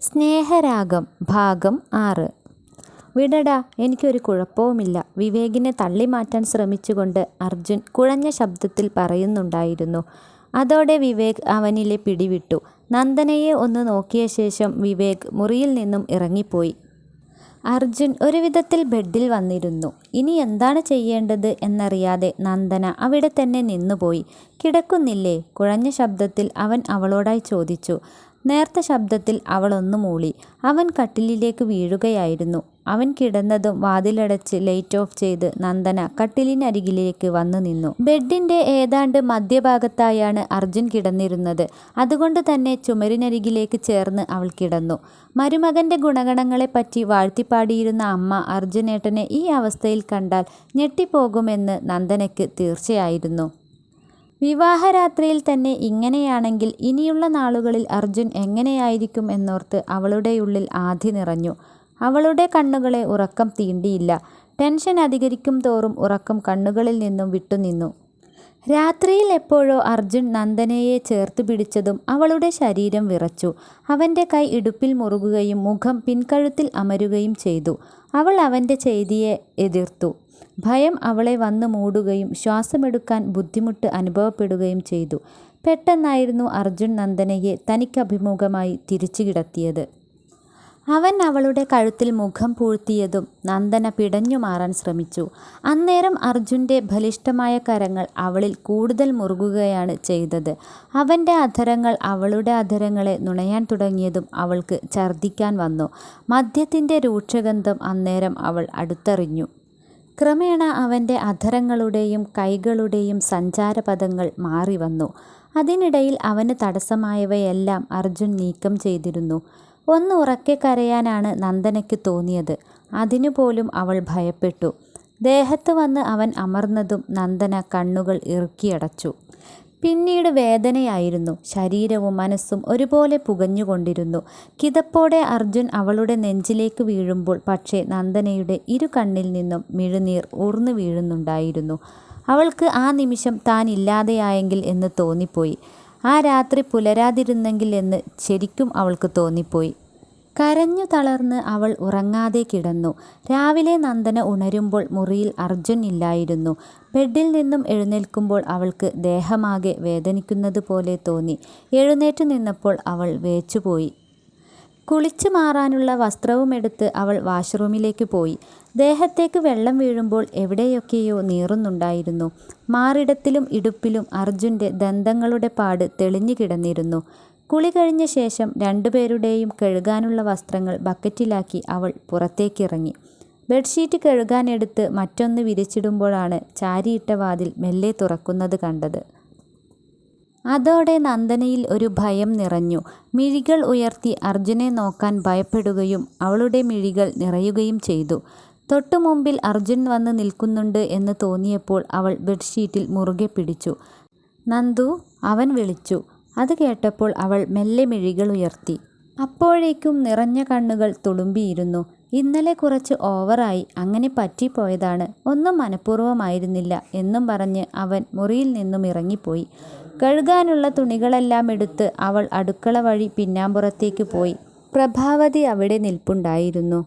സ്നേഹരാഗം ഭാഗം ആറ്. വിടടാ എനിക്കൊരു കുഴപ്പവുമില്ല. വിവേകിനെ തള്ളിമാറ്റാൻ ശ്രമിച്ചുകൊണ്ട് അർജുൻ കുഴഞ്ഞ ശബ്ദത്തിൽ പറയുന്നുണ്ടായിരുന്നു. അതോടെ വിവേക് അവനിലെ പിടിവിട്ടു. നന്ദനയെ ഒന്ന് നോക്കിയ ശേഷം വിവേക് മുറിയിൽ നിന്നും ഇറങ്ങിപ്പോയി. അർജുൻ ഒരു വിധത്തിൽ ബെഡിൽ വന്നിരുന്നു. ഇനി എന്താണ് ചെയ്യേണ്ടത് എന്നറിയാതെ നന്ദന അവിടെ തന്നെ നിന്നുപോയി. കിടക്കുന്നില്ലേ? കുഴഞ്ഞ ശബ്ദത്തിൽ അവൻ അവളോടായി ചോദിച്ചു. നേർത്ത ശബ്ദത്തിൽ അവളൊന്നു മൂളി. അവൻ കട്ടിലിലേക്ക് വീഴുകയായിരുന്നു. അവൻ കിടന്നതും വാതിലടച്ച് ലൈറ്റ് ഓഫ് ചെയ്ത് നന്ദന കട്ടിലിനരികിലേക്ക് വന്നു നിന്നു. ബെഡിന്റെ ഏതാണ്ട് മധ്യഭാഗത്തായാണ് അർജുൻ കിടന്നിരുന്നത്. അതുകൊണ്ട് തന്നെ ചുമരിനരികിലേക്ക് ചേർന്ന് അവൾ കിടന്നു. മരുമകന്റെ ഗുണഗണങ്ങളെപ്പറ്റി വാഴ്ത്തിപ്പാടിയിരുന്ന അമ്മ അർജുനേട്ടനെ ഈ അവസ്ഥയിൽ കണ്ടാൽ ഞെട്ടിപ്പോകുമെന്ന് നന്ദനയ്ക്ക് തീർച്ചയായിരുന്നു. വിവാഹരാത്രിയിൽ തന്നെ ഇങ്ങനെയാണെങ്കിൽ ഇനിയുള്ള നാളുകളിൽ അർജുൻ എങ്ങനെയായിരിക്കും എന്നോർത്ത് അവളുടെ ഉള്ളിൽ ആധി നിറഞ്ഞു. അവളുടെ കണ്ണുകളെ ഉറക്കം തീണ്ടിയില്ല. ടെൻഷൻ അധികരിക്കും തോറും ഉറക്കം കണ്ണുകളിൽ നിന്നും വിട്ടുനിന്നു രാത്രിയിൽ എപ്പോഴോ അർജുൻ നന്ദനയെ ചേർത്ത് പിടിച്ചതും അവളുടെ ശരീരം വിറച്ചു. അവന്റെ കൈ ഇടുപ്പിൽ മുറുകുകയും മുഖം പിൻകഴുത്തിൽ അമരുകയും ചെയ്തു. അവൾ അവന്റെ ചെയ്തിയെ എതിർത്തു. ഭയം അവളെ വന്നു മൂടുകയും ശ്വാസമെടുക്കാൻ ബുദ്ധിമുട്ട് അനുഭവപ്പെടുകയും ചെയ്തു. പെട്ടെന്നായിരുന്നു അർജുൻ നന്ദനയെ തനിക്കഭിമുഖമായി തിരിച്ചു കിടത്തിയത് അവൻ അവളുടെ കഴുത്തിൽ മുഖം പൂഴ്ത്തിയതും നന്ദന പിടഞ്ഞു മാറാൻ ശ്രമിച്ചു. അന്നേരം അർജുന്റെ ബലിഷ്ഠമായ കരങ്ങൾ അവളിൽ കൂടുതൽ മുറുകുകയാണ് ചെയ്തത്. അവന്റെ അധരങ്ങൾ അവളുടെ അധരങ്ങളെ നുണയാൻ തുടങ്ങിയതും അവൾക്ക് ഛർദ്ദിക്കാൻ വന്നു. മദ്യത്തിന്റെ രൂക്ഷഗന്ധം അന്നേരം അവൾ അടുത്തറിഞ്ഞു. ക്രമേണ അവന്റെ അധരങ്ങളുടെയും കൈകളുടെയും സഞ്ചാരപഥങ്ങൾ മാറി വന്നു അതിനിടയിൽ അവന് തടസ്സമായവയെല്ലാം അർജുൻ നീക്കം ചെയ്തിരുന്നു. ഒന്ന് ഉറക്കെ കരയാനാണ് നന്ദനയ്ക്ക് തോന്നിയത്. അതിനുപോലും അവൾ ഭയപ്പെട്ടു. ദേഹത്ത് വന്ന് അവൻ അമർന്നതും നന്ദന കണ്ണുകൾ ഇറുക്കിയടച്ചു. പിന്നീട് വേദനയായിരുന്നു. ശരീരവും മനസ്സും ഒരുപോലെ പുകഞ്ഞുകൊണ്ടിരുന്നു. കിതപ്പോടെ അർജുൻ അവളുടെ നെഞ്ചിലേക്ക് വീഴുമ്പോൾ പക്ഷേ നന്ദനയുടെ ഇരു കണ്ണിൽ നിന്നും മിഴുനീർ ഊർന്നു വീഴുന്നുണ്ടായിരുന്നു. അവൾക്ക് ആ നിമിഷം താൻ ഇല്ലാതെയായെങ്കിൽ എന്ന് തോന്നിപ്പോയി. ആ രാത്രി പുലരാതിരുന്നെങ്കിൽ എന്ന് ശരിക്കും അവൾക്ക് തോന്നിപ്പോയി. കരഞ്ഞു തളർന്ന് അവൾ ഉറങ്ങാതെ കിടന്നു. രാവിലെ നന്ദന ഉണരുമ്പോൾ മുറിയിൽ അർജുൻ ഇല്ലായിരുന്നു. ബെഡിൽ നിന്നും എഴുന്നേൽക്കുമ്പോൾ അവൾക്ക് ദേഹമാകെ വേദനിക്കുന്നത് പോലെ തോന്നി. എഴുന്നേറ്റ് നിന്നപ്പോൾ അവൾ വേച്ചുപോയി. കുളിച്ചു മാറാനുള്ള വസ്ത്രവുമെടുത്ത് അവൾ വാഷ്റൂമിലേക്ക് പോയി. ദേഹത്തേക്ക് വെള്ളം വീഴുമ്പോൾ എവിടെയൊക്കെയോ നീറുന്നുണ്ടായിരുന്നു. മാറിടത്തിലും ഇടുപ്പിലും അർജുന്റെ ദന്തങ്ങളുടെ പാട് തെളിഞ്ഞു കിടന്നിരുന്നു. കുളി കഴിഞ്ഞ ശേഷം രണ്ടുപേരുടെയും കഴുകാനുള്ള വസ്ത്രങ്ങൾ ബക്കറ്റിലാക്കി അവൾ പുറത്തേക്കിറങ്ങി. ബെഡ്ഷീറ്റ് കഴുകാനെടുത്ത് മറ്റൊന്ന് വിരിച്ചിടുമ്പോഴാണ് ചാരിയിട്ട വാതിൽ മെല്ലെ തുറക്കുന്നത് കണ്ടത്. അതോടെ നന്ദനയിൽ ഒരു ഭയം നിറഞ്ഞു. മിഴികൾ ഉയർത്തി അർജുനെ നോക്കാൻ ഭയപ്പെടുകയും അവളുടെ മിഴികൾ നിറയുകയും ചെയ്തു. തൊട്ടു മുമ്പിൽ അർജുൻ വന്ന് നിൽക്കുന്നുണ്ട് എന്ന് തോന്നിയപ്പോൾ അവൾ ബെഡ്ഷീറ്റിൽ മുറുകെ പിടിച്ചു. നന്ദു അവൻ വിളിച്ചു. അത് കേട്ടപ്പോൾ അവൾ മെല്ലെ മിഴികൾ ഉയർത്തി. അപ്പോഴേക്കും നിറഞ്ഞ കണ്ണുകൾ തുളുമ്പിയിരുന്നു. ഇന്നലെ കുറച്ച് ഓവറായി അങ്ങനെ പറ്റിപ്പോയതാണ്. ഒന്നും മനഃപൂർവമായിരുന്നില്ല എന്നും പറഞ്ഞ് അവൻ മുറിയിൽ നിന്നും ഇറങ്ങിപ്പോയി. കഴുകാനുള്ള തുണികളെല്ലാം എടുത്ത് അവൾ അടുക്കള വഴി പിന്നാമ്പുറത്തേക്ക് പോയി. പ്രഭാവതി അവിടെ നിൽപ്പുണ്ടായിരുന്നു.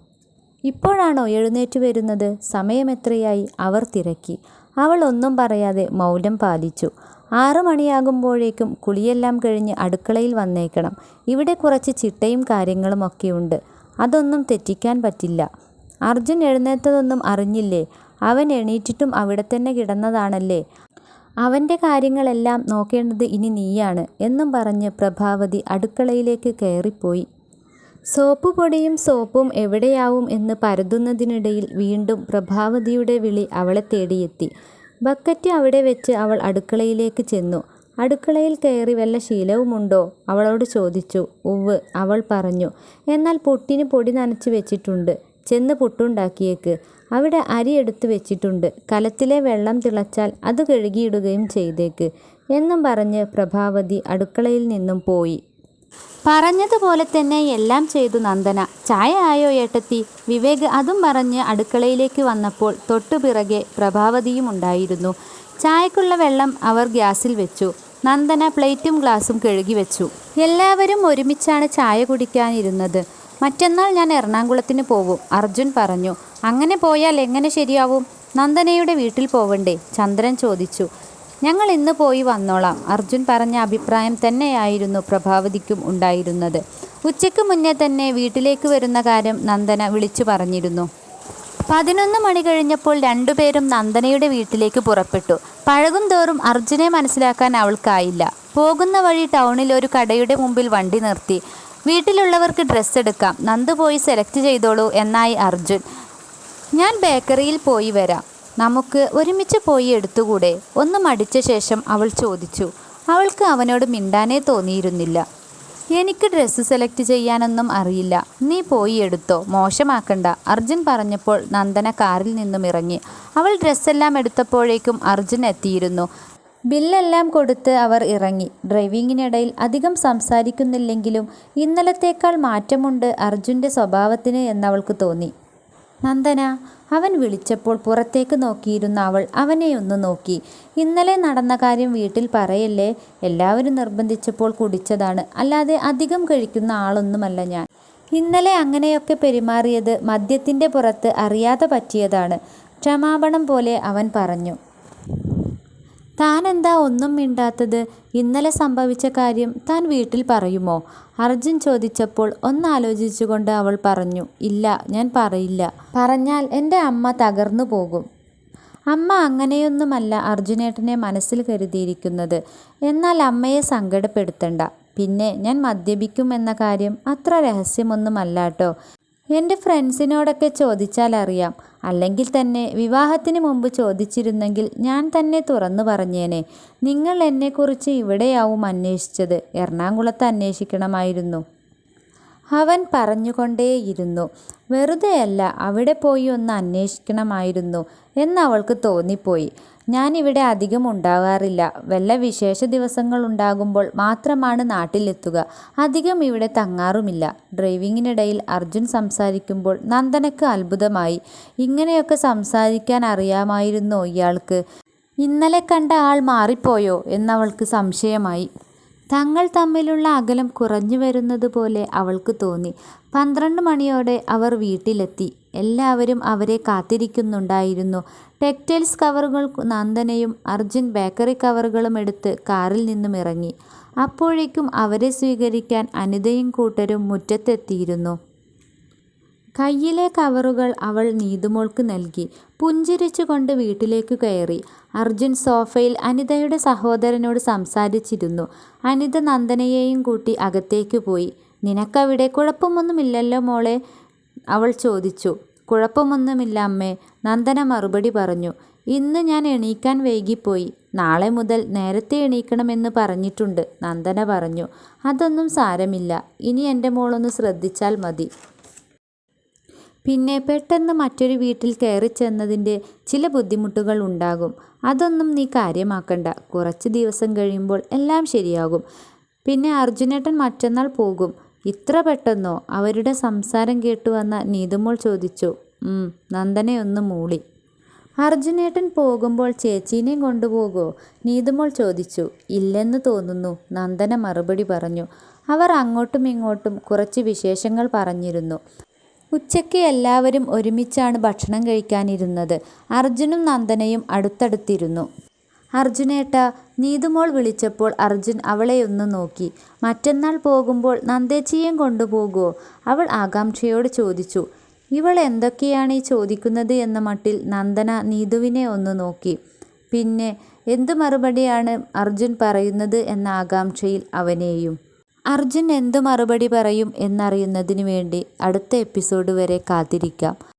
ഇപ്പോഴാണോ എഴുന്നേറ്റ് വരുന്നത്? സമയമെത്രയായി അവർ തിരക്കി. അവൾ ഒന്നും പറയാതെ മൗനം പാലിച്ചു. ആറു മണിയാകുമ്പോഴേക്കും കുളിയെല്ലാം കഴിഞ്ഞ് അടുക്കളയിൽ വന്നേക്കണം. ഇവിടെ കുറച്ച് ചിട്ടയും കാര്യങ്ങളും ഒക്കെയുണ്ട്. അതൊന്നും തെറ്റിക്കാൻ പറ്റില്ല. അർജുൻ എഴുന്നേറ്റതൊന്നും അറിഞ്ഞില്ലേ? അവൻ എണീറ്റിട്ടും അവിടെ തന്നെ കിടന്നതാണല്ലേ? അവന്റെ കാര്യങ്ങളെല്ലാം നോക്കേണ്ടത് ഇനി നീയാണ് എന്നും പറഞ്ഞ് പ്രഭാവതി അടുക്കളയിലേക്ക് കയറിപ്പോയി. സോപ്പ് പൊടിയും സോപ്പും എവിടെയാവും എന്ന് പരതുന്നതിനിടയിൽ വീണ്ടും പ്രഭാവതിയുടെ വിളി അവളെ തേടിയെത്തി. ബക്കറ്റ് അവിടെ വെച്ച് അവൾ അടുക്കളയിലേക്ക് ചെന്നു. അടുക്കളയിൽ കയറി വല്ല ശീലവുമുണ്ടോ? അവളോട് ചോദിച്ചു. ഉവ് അവൾ പറഞ്ഞു. എന്നാൽ പൊട്ടിന് പൊടി നനച്ച് വെച്ചിട്ടുണ്ട്. ചെന്ന് പുട്ടുണ്ടാക്കിയേക്ക്. അവിടെ അരി എടുത്തു വെച്ചിട്ടുണ്ട്. കലത്തിലെ വെള്ളം തിളച്ചാൽ അത് കഴുകിയിടുകയും ചെയ്തേക്ക്. എന്നും പറഞ്ഞ് പ്രഭാവതി അടുക്കളയിൽ നിന്നും പോയി. പറഞ്ഞതുപോലെ തന്നെ എല്ലാം ചെയ്തു നന്ദന. ചായ ആയോ ഏട്ടത്തി? വിവേക് അതും പറഞ്ഞ് അടുക്കളയിലേക്ക് വന്നപ്പോൾ തൊട്ടുപിറകെ പ്രഭാവതിയും ഉണ്ടായിരുന്നു. ചായക്കുള്ള വെള്ളം അവർ ഗ്യാസിൽ വെച്ചു. നന്ദന പ്ലേറ്റും ഗ്ലാസും കഴുകി വെച്ചു. എല്ലാവരും ഒരുമിച്ചാണ് ചായ കുടിക്കാനിരുന്നത്. മറ്റന്നാൾ ഞാൻ എറണാകുളത്തിന് പോവും അർജുൻ പറഞ്ഞു. അങ്ങനെ പോയാൽ എങ്ങനെ ശരിയാവും? നന്ദനയുടെ വീട്ടിൽ പോവണ്ടേ? ചന്ദ്രൻ ചോദിച്ചു. ഞങ്ങൾ ഇന്ന് പോയി വന്നോളാം. അർജുൻ പറഞ്ഞ അഭിപ്രായം തന്നെയായിരുന്നു പ്രഭാവതിക്കും ഉണ്ടായിരുന്നത്. ഉച്ചയ്ക്ക് മുന്നേ തന്നെ വീട്ടിലേക്ക് വരുന്ന കാര്യം നന്ദന വിളിച്ചു പറഞ്ഞിരുന്നു. പതിനൊന്ന് മണി കഴിഞ്ഞപ്പോൾ രണ്ടുപേരും നന്ദനയുടെ വീട്ടിലേക്ക് പുറപ്പെട്ടു. പഴകും തോറും അർജുനെ മനസ്സിലാക്കാൻ അവൾക്കായില്ല. പോകുന്ന വഴി ടൗണിൽ ഒരു കടയുടെ മുമ്പിൽ വണ്ടി നിർത്തി. വീട്ടിലുള്ളവർക്ക് ഡ്രസ്സ് എടുക്കാം. നന്ദു പോയി സെലക്ട് ചെയ്തോളൂ എന്നായി അർജുൻ. ഞാൻ ബേക്കറിയിൽ പോയി വരാം. നമുക്ക് ഒരുമിച്ച് പോയി എടുത്തുകൂടെ? ഒന്ന് മടിച്ച ശേഷം അവൾ ചോദിച്ചു. അവൾക്ക് അവനോട് മിണ്ടാനേ തോന്നിയിരുന്നില്ല. എനിക്ക് ഡ്രസ്സ് സെലക്ട് ചെയ്യാനൊന്നും അറിയില്ല. നീ പോയി എടുത്തോ? മോശമാക്കണ്ട. അർജുൻ പറഞ്ഞപ്പോൾ നന്ദന കാറിൽ നിന്നും ഇറങ്ങി. അവൾ ഡ്രസ്സെല്ലാം എടുത്തപ്പോഴേക്കും അർജുൻ എത്തിയിരുന്നു. ബില്ലെല്ലാം കൊടുത്ത് അവർ ഇറങ്ങി. ഡ്രൈവിങ്ങിനിടയിൽ അധികം സംസാരിക്കുന്നില്ലെങ്കിലും ഇന്നലത്തേക്കാൾ മാറ്റമുണ്ട് അർജുന്റെ സ്വഭാവത്തിന് എന്നവൾക്ക് തോന്നി. നന്ദന അവൻ വിളിച്ചപ്പോൾ പുറത്തേക്ക് നോക്കിയിരുന്ന അവൾ അവനെ ഒന്ന് നോക്കി. ഇന്നലെ നടന്ന കാര്യം വീട്ടിൽ പറയല്ലേ? എല്ലാവരും നിർബന്ധിച്ചപ്പോൾ കുടിച്ചതാണ്. അല്ലാതെ അധികം കഴിക്കുന്ന ആളൊന്നുമല്ല ഞാൻ. ഇന്നലെ അങ്ങനെയൊക്കെ പെരുമാറിയത് മദ്യത്തിന്റെ പുറത്ത് അറിയാതെ പറ്റിയതാണ്. ക്ഷമാപണം പോലെ അവൻ പറഞ്ഞു. താനെന്താ ഒന്നും മിണ്ടാത്തത്? ഇന്നലെ സംഭവിച്ച കാര്യം താൻ വീട്ടിൽ പറയുമോ? അർജുൻ ചോദിച്ചപ്പോൾ ഒന്നാലോചിച്ചുകൊണ്ട് അവൾ പറഞ്ഞു ഇല്ല ഞാൻ പറയില്ല. പറഞ്ഞാൽ എന്റെ അമ്മ തകർന്നു പോകും. അമ്മ അങ്ങനെയൊന്നുമല്ല അർജുനേട്ടനെ മനസ്സിൽ കരുതിയിരിക്കുന്നത്. എന്നാൽ അമ്മയെ സങ്കടപ്പെടുത്തണ്ട. പിന്നെ ഞാൻ മദ്യപിക്കും എന്ന കാര്യം അത്ര രഹസ്യമൊന്നുമല്ല കേട്ടോ. എന്റെ ഫ്രണ്ട്സിനോടൊക്കെ ചോദിച്ചാൽ അറിയാം അല്ലെങ്കിൽ തന്നെ വിവാഹത്തിന് മുമ്പ് ചോദിച്ചിരുന്നെങ്കിൽ ഞാൻ തന്നെ തുറന്നു പറഞ്ഞേനെ. നിങ്ങൾ എന്നെക്കുറിച്ച് ഇവിടെയാവും അന്വേഷിച്ചത്. എറണാകുളത്ത് അന്വേഷിക്കണമായിരുന്നു. അവൻ പറഞ്ഞുകൊണ്ടേയിരുന്നു. വെറുതെയല്ല അവിടെ പോയി ഒന്ന് അന്വേഷിക്കണമായിരുന്നു എന്നവൾക്ക് തോന്നിപ്പോയി. ഞാനിവിടെ അധികം ഉണ്ടാകാറില്ല. വല്ല വിശേഷ ദിവസങ്ങൾ ഉണ്ടാകുമ്പോൾ മാത്രമാണ് നാട്ടിലെത്തുക. അധികം ഇവിടെ തങ്ങാറുമില്ല. ഡ്രൈവിങ്ങിനിടയിൽ അർജുൻ സംസാരിക്കുമ്പോൾ നന്ദനക്ക് അത്ഭുതമായി. ഇങ്ങനെയൊക്കെ സംസാരിക്കാൻ അറിയാമായിരുന്നോ ഇയാൾക്ക്? ഇന്നലെ കണ്ട ആൾ മാറിപ്പോയോ എന്നവൾക്ക് സംശയമായി. തങ്ങൾ തമ്മിലുള്ള അകലം കുറഞ്ഞു വരുന്നത് പോലെ അവൾക്ക് തോന്നി. പന്ത്രണ്ട് മണിയോടെ അവർ വീട്ടിലെത്തി. എല്ലാവരും അവരെ കാത്തിരിക്കുന്നുണ്ടായിരുന്നു. ടെക്സ്റ്റൈൽസ് കവറുകൾ നന്ദനയും അർജുൻ ബേക്കറി കവറുകളും എടുത്ത് കാറിൽ നിന്നും ഇറങ്ങി. അപ്പോഴേക്കും അവരെ സ്വീകരിക്കാൻ അനിതയും കൂട്ടരും മുറ്റത്തെത്തിയിരുന്നു. കയ്യിലെ കവറുകൾ അവൾ നീതുമോൾക്ക് നൽകി. പുഞ്ചിരിച്ചുകൊണ്ട് വീട്ടിലേക്ക് കയറി. അർജുൻ സോഫയിൽ അനിതയുടെ സഹോദരനോട് സംസാരിച്ചിരുന്നു. അനിത നന്ദനയെയും കൂട്ടി അകത്തേക്ക് പോയി. നിനക്കവിടെ കുഴപ്പമൊന്നുമില്ലല്ലോ മോളെ. അവൾ ചോദിച്ചു. കുഴപ്പമൊന്നുമില്ല അമ്മേ നന്ദന മറുപടി പറഞ്ഞു. ഇന്ന് ഞാൻ എണീക്കാൻ വൈകിപ്പോയി. നാളെ മുതൽ നേരത്തെ എണീക്കണമെന്ന് പറഞ്ഞിട്ടുണ്ട് നന്ദന പറഞ്ഞു. അതൊന്നും സാരമില്ല. ഇനി എന്റെ മോളൊന്ന് ശ്രദ്ധിച്ചാൽ മതി. പിന്നെ പെട്ടെന്ന് മറ്റൊരു വീട്ടിൽ കയറി ചെന്നതിന്റെ ചില ബുദ്ധിമുട്ടുകൾ ഉണ്ടാകും. അതൊന്നും നീ കാര്യമാക്കണ്ട. കുറച്ച് ദിവസം കഴിയുമ്പോൾ എല്ലാം ശരിയാകും. പിന്നെ അർജുനേട്ടൻ മറ്റന്നാൾ പോകും. ഇത്ര പെട്ടെന്നോ? അവരുടെ സംസാരം കേട്ടു വന്ന നീതുമോൾ ചോദിച്ചു. നന്ദനെ ഒന്ന് മൂളി. അർജുനേട്ടൻ പോകുമ്പോൾ ചേച്ചീനെയും കൊണ്ടുപോകോ? നീതുമോൾ ചോദിച്ചു. ഇല്ലെന്ന് തോന്നുന്നു. നന്ദന മറുപടി പറഞ്ഞു. അവർ അങ്ങോട്ടും ഇങ്ങോട്ടും കുറച്ച് വിശേഷങ്ങൾ പറഞ്ഞിരുന്നു. ഉച്ചയ്ക്ക് എല്ലാവരും ഒരുമിച്ചാണ് ഭക്ഷണം കഴിക്കാനിരുന്നത്. അർജുനും നന്ദനയും അടുത്തടുത്തിരുന്നു. അർജുനേട്ട നീതുമോൾ വിളിച്ചപ്പോൾ അർജുൻ അവളെയൊന്ന് നോക്കി. മറ്റന്നാൾ പോകുമ്പോൾ നന്ദേച്ചിയും കൊണ്ടുപോകുമോ അവൾ ആകാംക്ഷയോട് ചോദിച്ചു. ഇവൾ എന്തൊക്കെയാണ് ഈ ചോദിക്കുന്നത് എന്ന മട്ടിൽ നന്ദന നീതുവിനെ ഒന്ന് നോക്കി. പിന്നെ എന്തു മറുപടിയാണ് അർജുൻ പറയുന്നത് എന്ന ആകാംക്ഷയിൽ അവനെയും. അർജുൻ എന്തു മറുപടി പറയും എന്നറിയുന്നതിന് വേണ്ടി അടുത്ത എപ്പിസോഡ് വരെ കാത്തിരിക്കാം.